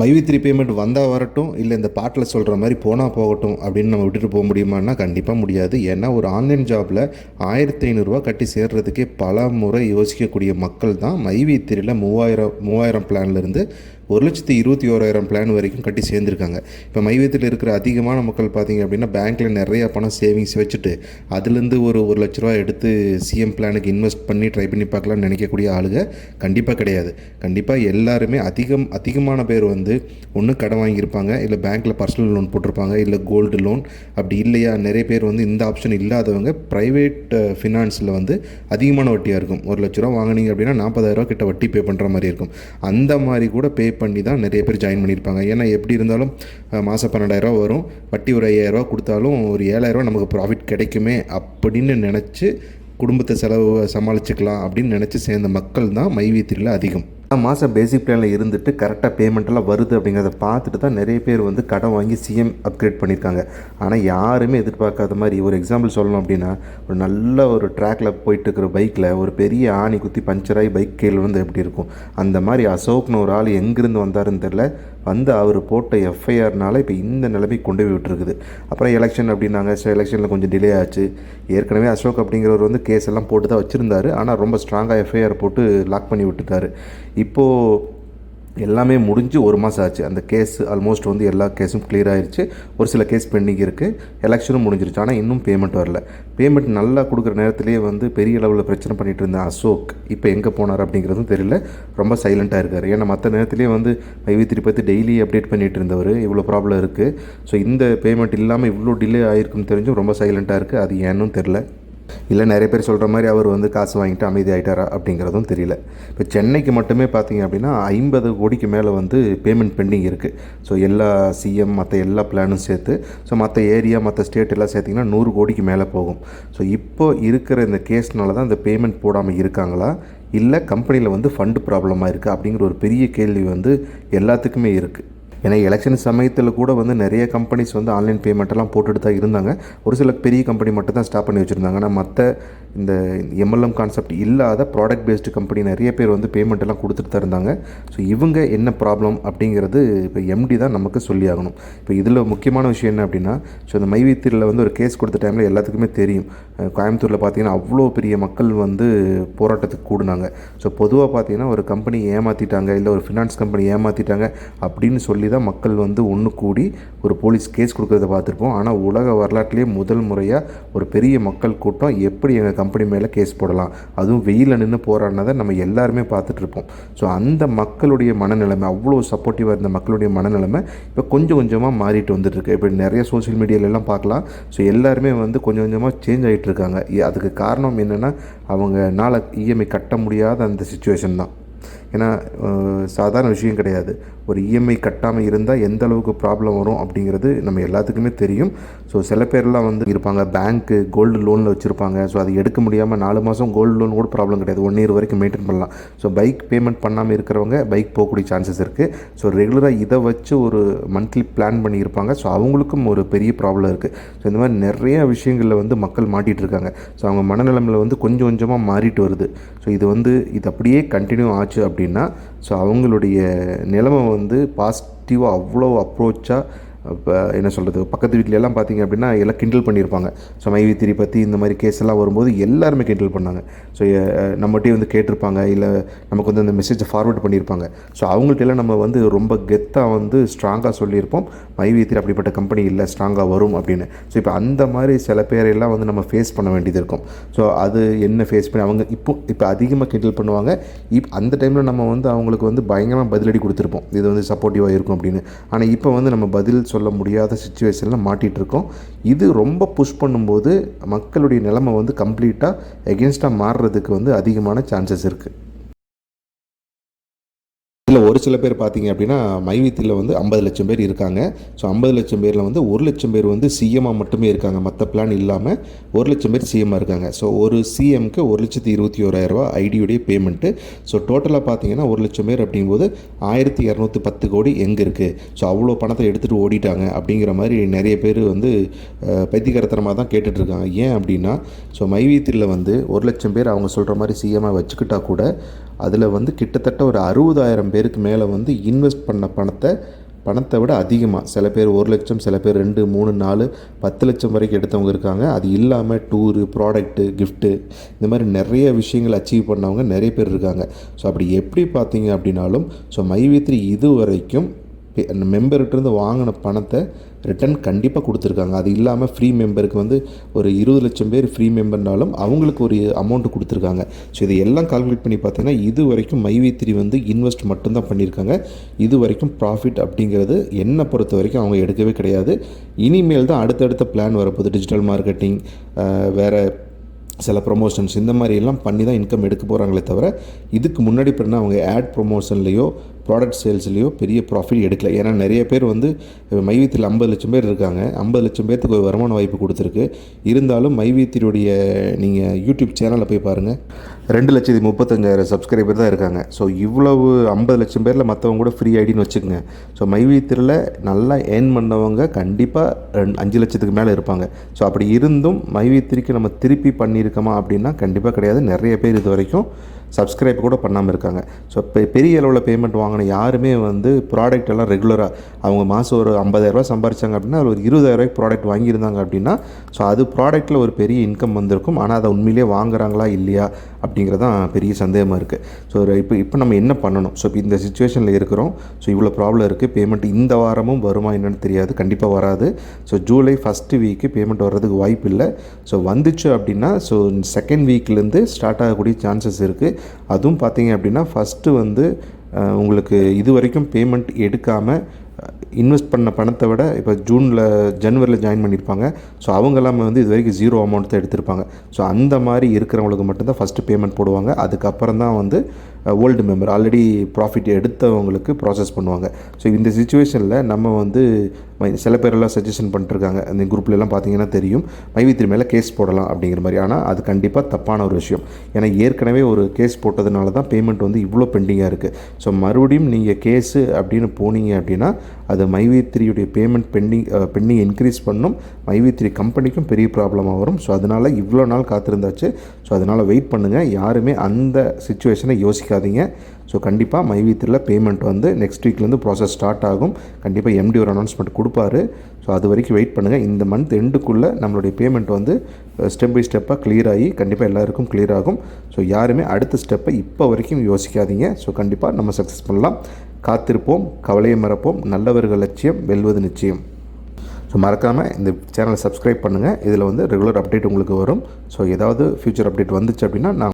மைவி three payment வந்தால் வரட்டும் இல்லை இந்த பாட்டில் சொல்கிற மாதிரி போனால் போகட்டும் அப்படின்னு நம்ம விட்டுட்டு போக முடியுமான்னா கண்டிப்பாக முடியாது. ஏன்னா ஒரு ஆன்லைன் ஜாபில் ஆயிரத்தி ஐநூறுரூவா கட்டி சேர்றதுக்கே பல முறை யோசிக்கக்கூடிய மக்கள் தான் மைவி த்ரீயில் மூவாயிரம் மூவாயிரம் பிளான்லேருந்து ஒரு லட்சத்தி இருபத்தி ஓராயிரம் பிளான் வரைக்கும் கட்டி சேர்ந்துருக்காங்க. இப்போ மைவீத்தில் இருக்கிற அதிகமான மக்கள் பார்த்தீங்க அப்படின்னா பேங்க்கில் நிறைய பணம் சேவிங்ஸ் வச்சுட்டு அதுலேருந்து ஒரு ஒரு லட்ச ரூபா எடுத்து சிஎம் பிளானுக்கு இன்வெஸ்ட் பண்ணி ட்ரை பண்ணி பார்க்கலாம்னு நினைக்கக்கூடிய ஆளுங்க கண்டிப்பாக கிடையாது. கண்டிப்பாக எல்லாருமே அதிகம் அதிகமான பேர் வந்து ஒன்று கடன் வாங்கியிருப்பாங்க இல்லை பேங்க்கில் பர்சனல் லோன் போட்டிருப்பாங்க இல்லை கோல்டு லோன் அப்படி இல்லையா நிறைய பேர் வந்து இந்த ஆப்ஷன் இல்லாதவங்க ப்ரைவேட் ஃபினான்ஸில் வந்து அதிகமான வட்டியாக இருக்கும். ஒரு லட்ச ரூபா வாங்கினீங்க அப்படின்னா நாற்பதாயிரரூவா கிட்ட வட்டி பே பண்ணுற மாதிரி இருக்கும். அந்த மாதிரி கூட பே பண்ணி தான் நிறைய பேர் ஜாயின் பண்ணியிருப்பாங்க. ஏன்னா எப்படி இருந்தாலும் மாதம் பன்னெண்டாயிரரூவா வரும். வட்டி ஒரு ஐயாயிரரூவா கொடுத்தாலும் ஒரு ஏழாயிரரூவா நமக்கு ப்ராஃபிட் கிடைக்குமே அப்படின்னு நினச்சி குடும்பத்தை செலவு சமாளிச்சுக்கலாம் அப்படின்னு நினச்சி சேர்ந்த மக்கள் தான் மைவீத்திரியில் அதிகம். மாதம் பேசிக் பிளானில் இருந்துட்டு கரெக்டாக பேமெண்ட்டெல்லாம் வருது அப்படிங்கிறத பார்த்துட்டு தான் நிறைய பேர் வந்து கடன் வாங்கி சிஎம் அப்கிரேட் பண்ணியிருக்காங்க. ஆனால் யாருமே எதிர்பார்க்காத மாதிரி ஒரு எக்ஸாம்பிள் சொல்லணும் அப்படின்னா ஒரு நல்ல ஒரு ட்ராக்ல போயிட்டு இருக்கிற பைக்கில் ஒரு பெரிய ஆணி குத்தி பஞ்சராகி பைக் கீழே வந்து எப்படி இருக்கும்? அந்த மாதிரி அசோக்னு ஒரு ஆள் எங்கேருந்து வந்தாருன்னு தெரில வந்து அவர் போட்ட எஃப்ஐஆர்னால இப்போ இந்த நிலைமைக்கு கொண்டு போய் விட்டுருக்குது. அப்புறம் எலெக்ஷன் அப்படின்னாங்க. ஸோ எலெக்ஷனில் கொஞ்சம் டிலே ஆச்சு. ஏற்கனவே அசோக் அப்படிங்கிறவர் வந்து கேஸ் எல்லாம் போட்டு தான் வச்சுருந்தாரு. ஆனால் ரொம்ப ஸ்ட்ராங்காக எஃப்ஐஆர் போட்டு லாக் பண்ணி விட்டுட்டார். இப்போது எல்லாமே முடிஞ்சு ஒரு மாதம் ஆச்சு. அந்த கேஸ் ஆல்மோஸ்ட் வந்து எல்லா கேஸும் கிளியர் ஆகிருச்சு ஒரு சில கேஸ் பெண்டிங் இருக்குது எலெக்ஷனும் முடிஞ்சிருச்சு. ஆனால் இன்னும் பேமெண்ட் வரல. பேமெண்ட் நல்லா கொடுக்குற நேரத்திலேயே வந்து பெரிய அளவில் பிரச்சனை பண்ணிகிட்டு இருந்த அசோக் இப்போ எங்கே போனார் அப்படிங்கிறதும் தெரியல. ரொம்ப சைலண்ட்டாக இருக்கார். ஏன்னா மற்ற நேரத்திலேயே வந்து மைவி திருப்பதி டெய்லி அப்டேட் பண்ணிகிட்டு இருந்தவர். இவ்வளோ ப்ராப்ளம் இருக்குது ஸோ இந்த பேமெண்ட் இல்லாமல் இவ்வளோ டிலே ஆயிருக்குன்னு தெரிஞ்சும் ரொம்ப சைலண்ட்டாக இருக்குது அது ஏன்னும் தெரில இல்லை நிறைய பேர் சொல்கிற மாதிரி அவர் வந்து காசு வாங்கிட்டு அமைதி ஆகிட்டாரா அப்படிங்கிறதும் தெரியல. இப்போ சென்னைக்கு மட்டுமே பார்த்தீங்க அப்படின்னா ஐம்பது கோடிக்கு மேலே வந்து பேமெண்ட் பெண்டிங் இருக்குது ஸோ எல்லா சிஎம் மற்ற எல்லா பிளானும் சேர்த்து ஸோ மற்ற ஏரியா மற்ற ஸ்டேட் எல்லாம் சேர்த்திங்கன்னா நூறு கோடிக்கு மேலே போகும். ஸோ இப்போ இருக்கிற இந்த கேஸ்னால தான் இந்த பேமெண்ட் போடாமல் இருக்காங்களா? இல்லை கம்பெனியில் வந்து ஃபண்டு ப்ராப்ளமாக இருக்குது அப்படிங்கிற ஒரு பெரிய கேள்வி வந்து எல்லாத்துக்குமே இருக்குது ஏன்னா எலெக்ஷன் சமயத்தில் கூட வந்து நிறைய கம்பெனிஸ் வந்து ஆன்லைன் பேமெண்ட்டெல்லாம் போட்டுட்டு தான் இருந்தாங்க. ஒரு சில பெரிய கம்பெனி மட்டும் தான் ஸ்டாப் பண்ணி வச்சுருந்தாங்க. ஆனால் மற்ற இந்த எம்எல்எம் கான்செப்ட் இல்லாத ப்ராடக்ட் பேஸ்டு கம்பெனி நிறைய பேர் வந்து பேமெண்ட் எல்லாம் கொடுத்துட்டு தான் இருந்தாங்க. ஸோ இவங்க என்ன ப்ராப்ளம் அப்படிங்கிறது இப்போ எம்டி தான் நமக்கு சொல்லி ஆகணும். இப்போ இதில் முக்கியமான விஷயம் என்ன அப்படின்னா ஸோ இந்த மைவீத்திரில் வந்து ஒரு கேஸ் கொடுத்த டைமில் எல்லாத்துக்குமே தெரியும். கோயம்புத்தூரில் பார்த்தீங்கன்னா அவ்வளோ பெரிய மக்கள் வந்து போராட்டத்துக்கு கூடினாங்க. ஸோ பொதுவாக பார்த்தீங்கன்னா ஒரு கம்பெனி ஏமாற்றிட்டாங்க இல்லை ஒரு ஃபினான்ஸ் கம்பெனி ஏமாற்றிட்டாங்க அப்படின்னு சொல்லி தான் மக்கள் வந்து ஒன்று கூடி ஒரு போலீஸ் கேஸ் கொடுக்குறத பார்த்துருப்போம். ஆனால் உலக வரலாற்றிலேயே முதல் முறையாக ஒரு பெரிய மக்கள் கூட்டம் எப்படி எங்கள் கம்பெனி மேலே கேஸ் போடலாம்? அதுவும் வெயிலில் நின்று போராடினதை நம்ம எல்லாருமே பார்த்துட்டு இருப்போம். ஸோ அந்த மக்களுடைய மனநிலைமை அவ்வளோ சப்போர்ட்டிவாக இருந்த மக்களுடைய மனநிலைமை இப்போ கொஞ்சம் கொஞ்சமாக மாறிட்டு வந்துட்டுருக்கு. இப்போ நிறைய சோஷியல் மீடியாலெல்லாம் பார்க்கலாம். ஸோ எல்லாருமே வந்து கொஞ்சம் கொஞ்சமாக சேஞ்ச் ஆகிட்டு இருக்காங்க. அதுக்கு காரணம் என்னென்னா அவங்க நாளை இஎம்ஐ கட்ட முடியாத அந்த சுச்சுவேஷன் தான். ஏன்னா சாதாரண விஷயம் கிடையாது. ஒரு இஎம்ஐ கட்டாமல் இருந்தால் எந்த அளவுக்கு ப்ராப்ளம் வரும் அப்படிங்கிறது நம்ம எல்லாத்துக்குமே தெரியும். ஸோ சில பேர்லாம் வந்து இருப்பாங்க பேங்க்கு கோல்டு லோனில் வச்சுருப்பாங்க. ஸோ அது எடுக்க முடியாமல் நாலு மாதம் கோல்டு லோன் கூட ப்ராப்ளம் கிடையாது. ஒன் இயர் வரைக்கும் மெயின்டைன் பண்ணலாம். ஸோ பைக் பேமெண்ட் பண்ணாமல் இருக்கிறவங்க பைக் போகக்கூடிய சான்சஸ் இருக்குது ஸோ ரெகுலராக இதை வச்சு ஒரு மந்த்லி பிளான் பண்ணியிருப்பாங்க. ஸோ அவங்களுக்கும் ஒரு பெரிய ப்ராப்ளம் இருக்குது ஸோ இந்த மாதிரி நிறைய விஷயங்களில் வந்து மக்கள் மாட்டிகிட்டு இருக்காங்க. ஸோ அவங்க மனநிலைமையில் வந்து கொஞ்சம் கொஞ்சமாக மாறிட்டு வருது. ஸோ இது வந்து இது அப்படியே கண்டினியூ ஆச்சு அப்படின்னா ஸோ அவங்களுடைய நிலைமை வந்து பாசிட்டிவாக அவ்வளோ அப்ரோச்சாக இப்போ என்ன சொல்கிறது பக்கத்து வீட்டிலலாம் எல்லாம் பார்த்தீங்க அப்படின்னா எல்லாம் கிண்டல் பண்ணியிருப்பாங்க ஸோ மைவி திரி பற்றி இந்த மாதிரி கேஸ் எல்லாம் வரும்போது எல்லாருமே கிண்டல் பண்ணாங்க. ஸோ நம்மகிட்டே வந்து கேட்டிருப்பாங்க. இல்லை நமக்கு வந்து அந்த மெசேஜை ஃபார்வர்ட் பண்ணியிருப்பாங்க ஸோ அவங்கள்ட்ட எல்லாம் நம்ம வந்து ரொம்ப கெத்தாக வந்து ஸ்ட்ராங்காக சொல்லியிருப்போம். மைவி திரி அப்படிப்பட்ட கம்பெனி இல்லை ஸ்ட்ராங்காக வரும் அப்படின்னு. ஸோ இப்போ அந்த மாதிரி சில பேரெல்லாம் வந்து நம்ம ஃபேஸ் பண்ண வேண்டியது இருக்கும். ஸோ அது என்ன ஃபேஸ் பண்ணி அவங்க இப்போ இப்போ அதிகமாக கிண்டல் பண்ணுவாங்க. இப் அந்த டைமில் நம்ம வந்து அவங்களுக்கு வந்து பயங்கரமாக பதிலடி கொடுத்துருப்போம். இது வந்து சப்போர்ட்டிவாக இருக்கும் அப்படின்னு. ஆனால் இப்போ வந்து நம்ம பதில் சொல்ல முடியாத சுச்சுவேஷனில் மாட்டிகிட்டு இருக்கோம் இது ரொம்ப புஷ் பண்ணும்போது மக்களுடைய நிலைமை வந்து கம்ப்ளீட்டாக எகென்ஸ்டாக மாறுறதுக்கு வந்து அதிகமான சான்சஸ் இருக்குது இதில் ஒரு சில பேர் பார்த்தீங்க அப்படின்னா மைவித்தில் வந்து ஐம்பது லட்சம் பேர் இருக்காங்க. ஸோ ஐம்பது லட்சம் பேரில் வந்து ஒரு லட்சம் பேர் வந்து சிஎம்மாக மட்டுமே இருக்காங்க. மற்ற பிளான் இல்லாமல் ஒரு லட்சம் பேர் சிஎம்மாக இருக்காங்க. ஸோ ஒரு சிஎம்க்கு ஒரு லட்சத்தி இருபத்தி ஓராயிரரூவா ஐடியுடைய பேமெண்ட்டு ஸோ டோட்டலாக பார்த்தீங்கன்னா ஒரு லட்சம் பேர் அப்படிங்கும்போது ஆயிரத்தி இரநூத்தி பத்து கோடி எங்கே இருக்குது ஸோ அவ்வளோ பணத்தை எடுத்துகிட்டு ஓடிட்டாங்க அப்படிங்கிற மாதிரி நிறைய பேர் வந்து அஹ், தான் கேட்டுட்ருக்காங்க. ஏன் அப்படின்னா ஸோ மைவீத்தில் வந்து ஒரு லட்சம் பேர் அவங்க சொல்கிற மாதிரி சிஎம்மாக வச்சுக்கிட்டா கூட அதில் வந்து கிட்டத்தட்ட ஒரு அறுபதாயிரம் பேருக்கு மேலே வந்து இன்வெஸ்ட் பண்ண பணத்தை பணத்தை விட அதிகமாக சில பேர் ஒரு லட்சம் சில பேர் ரெண்டு மூணு நாலு பத்து லட்சம் வரைக்கும் எடுத்தவங்க இருக்காங்க. அது இல்லாமல் டூரு ப்ராடக்ட்டு கிஃப்ட்டு இந்த மாதிரி நிறைய விஷயங்கள் அச்சீவ் பண்ணவங்க நிறைய பேர் இருக்காங்க. ஸோ அப்படி எப்படி பார்த்தீங்க அப்படின்னாலும் ஸோ மைவித்ரி இது வரைக்கும் மெம்பர்கிட்டருந்து வாங்கின பணத்தை ரிட்டர்ன் கண்டிப்பாக கொடுத்துருக்காங்க. அது இல்லாமல் ஃப்ரீ மெம்பருக்கு வந்து ஒரு இருபது லட்சம் பேர் ஃப்ரீ மெம்பர்னாலும் அவங்களுக்கு ஒரு அமௌண்ட்டு கொடுத்துருக்காங்க. ஸோ இது எல்லாம் கால்குலேட் பண்ணி பார்த்தீங்கன்னா இது வரைக்கும் மைவித்திரி வந்து இன்வெஸ்ட் மட்டும்தான் பண்ணியிருக்காங்க. இது வரைக்கும் ப்ராஃபிட் அப்படிங்கிறது என்னை பொறுத்த வரைக்கும் அவங்க எடுக்கவே கிடையாது. இனிமேல் தான் அடுத்தடுத்த பிளான் வரப்போகுது. டிஜிட்டல் மார்க்கெட்டிங் வேறு சில ப்ரொமோஷன்ஸ் இந்த மாதிரி எல்லாம் பண்ணி தான் இன்கம் எடுக்க போகிறாங்களே தவிர இதுக்கு முன்னாடி பிறகு அவங்க ஆட் ப்ரொமோஷன்லேயோ ப்ராடக்ட் சேல்ஸ்லேயோ பெரிய ப்ராஃபிட் எடுக்கல. ஏன்னா நிறைய பேர் வந்து மைவீத்தில் ஐம்பது லட்சம் பேர் இருக்காங்க. ஐம்பது லட்சம் பேர்த்துக்கு ஒரு வருமான வாய்ப்பு கொடுத்துருக்கு. இருந்தாலும் மைவீத்தினுடைய நீங்கள் யூடியூப் சேனலில் போய் பாருங்கள் ரெண்டு லட்சத்தி முப்பத்தஞ்சாயிரம் சப்ஸ்கிரைபர் தான் இருக்காங்க. ஸோ இவ்வளவு ஐம்பது லட்சம் பேரில் மற்றவங்க கூட ஃப்ரீ ஐடின்னு வச்சுக்கோங்க. ஸோ மைவீத்திரில் நல்லா ஏர்ன் பண்ணவங்க கண்டிப்பாக அஞ்சு லட்சத்துக்கு மேலே இருப்பாங்க. ஸோ அப்படி இருந்தும் மைவீத்திரிக்கு நம்ம திருப்பி பண்ணியிருக்கோமா அப்படின்னா கண்டிப்பாக கிடையாது. நிறைய பேர் இது வரைக்கும் சப்ஸ்கிரைப் கூட பண்ணாமல் இருக்காங்க. ஸோ இப்போ பெரிய அளவில் பேமெண்ட் வாங்கின யாருமே வந்து ப்ராடக்ட் எல்லாம் ரெகுலராக அவங்க மாதம் ஒரு ஐம்பதாயிரரூபா சம்பாரிச்சாங்க அப்படின்னா அதில் ஒரு இருபதாயிரரூபாய்க்கு ப்ராடக்ட் வாங்கியிருந்தாங்க அப்படின்னா ஸோ அது ப்ராடக்ட்டில் ஒரு பெரிய இன்கம் வந்திருக்கும். ஆனால் அதை உண்மையிலே வாங்குறாங்களா இல்லையா அப்படிங்கிறது தான் பெரிய சந்தேகமாக இருக்குது ஸோ இப்போ இப்போ நம்ம என்ன பண்ணணும்? ஸோ இப்போ இந்த சுச்சுவேஷனில் இருக்கிறோம். ஸோ இவ்வளோ ப்ராப்ளம் இருக்குது பேமெண்ட் இந்த வாரமும் வருமா என்னன்னு தெரியாது. கண்டிப்பாக வராது. So July first week payment வர்றதுக்கு வாய்ப்பு இல்லை. ஸோ வந்துச்சு அப்படின்னா ஸோ செகண்ட் வீக்லேருந்து ஸ்டார்ட் ஆகக்கூடிய சான்சஸ் இருக்குது அதுவும் பார்த்தீங்க அப்படின்னா ஃபஸ்ட்டு வந்து உங்களுக்கு இது வரைக்கும் பேமெண்ட் எடுக்காமல் இன்வெஸ்ட் பண்ண பணத்தை விட இப்போ ஜூனில் ஜனவரியில் ஜாயின் பண்ணியிருப்பாங்க ஸோ அவங்க எல்லாமே வந்து இது வரைக்கும் ஜீரோ அமௌண்ட் தான் எடுத்திருப்பாங்க. ஸோ அந்த மாதிரி இருக்கிறவங்களுக்கு மட்டும்தான் ஃபஸ்ட்டு பேமெண்ட் போடுவாங்க. அதுக்கப்புறம் தான் வந்து ஓல்டு மெம்பர் ஆல்ரெடி ப்ராஃபிட் எடுத்தவங்களுக்கு ப்ராசஸ் பண்ணுவாங்க. ஸோ இந்த சுச்சுவேஷனில் நம்ம வந்து சில பேரெல்லாம் சஜஷன் பண்ணிட்டுருக்காங்க. அந்த குரூப்லலாம் பார்த்தீங்கன்னா தெரியும். மைவித்ரி மேலே கேஸ் போடலாம் அப்படிங்கிற மாதிரி. ஆனால் அது கண்டிப்பாக தப்பான ஒரு விஷயம். ஏன்னா ஏற்கனவே ஒரு கேஸ் போட்டதுனால தான் பேமெண்ட் வந்து இவ்வளோ பெண்டிங்காக இருக்குது ஸோ மறுபடியும் நீங்கள் கேஸு அப்படின்னு போனீங்க அப்படின்னா அது மைவித்ரியுடைய பேமெண்ட் பெண்டிங் பெண்டிங் இன்க்ரீஸ் பண்ணும். மைவித்ரி கம்பெனிக்கும் பெரிய ப்ராப்ளமாக வரும். ஸோ அதனால் இவ்வளோ நாள் காத்திருந்தாச்சு. ஸோ அதனால் வெயிட் பண்ணுங்கள் யாருமே அந்த சுச்சுவேஷனை யோசிக்காதீங்க. ஸோ கண்டிப்பாக மைவித்திரியில் பேமெண்ட் வந்து நெக்ஸ்ட் வீக்லேருந்து ப்ராசஸ் ஸ்டார்ட் ஆகும். கண்டிப்பாக எம்டி ஒரு அனௌன்ஸ்மெண்ட் கொடுப்பாரு. ஸோ அது வரைக்கும் வெயிட் பண்ணுங்கள் இந்த மந்த் எண்டுக்குள்ளே நம்மளுடைய பேமெண்ட் வந்து ஸ்டெப் பை ஸ்டெப்பாக க்ளியர் ஆகி கண்டிப்பாக எல்லாருக்கும் க்ளியர் ஆகும். ஸோ யாருமே அடுத்த ஸ்டெப்பை இப்போ வரைக்கும் யோசிக்காதீங்க. ஸோ கண்டிப்பாக நம்ம சக்ஸஸ் பண்ணலாம். காத்திருப்போம். கவலையை மறப்போம். நல்லவர்கள் லட்சியம் வெல்வது நிச்சயம். ஸோ மறக்காமல் இந்த சேனலை சப்ஸ்கிரைப் பண்ணுங்கள் இதில் வந்து ரெகுலர் அப்டேட் உங்களுக்கு வரும். ஸோ ஏதாவது ஃபியூச்சர் அப்டேட் வந்துச்சு அப்படின்னா நான்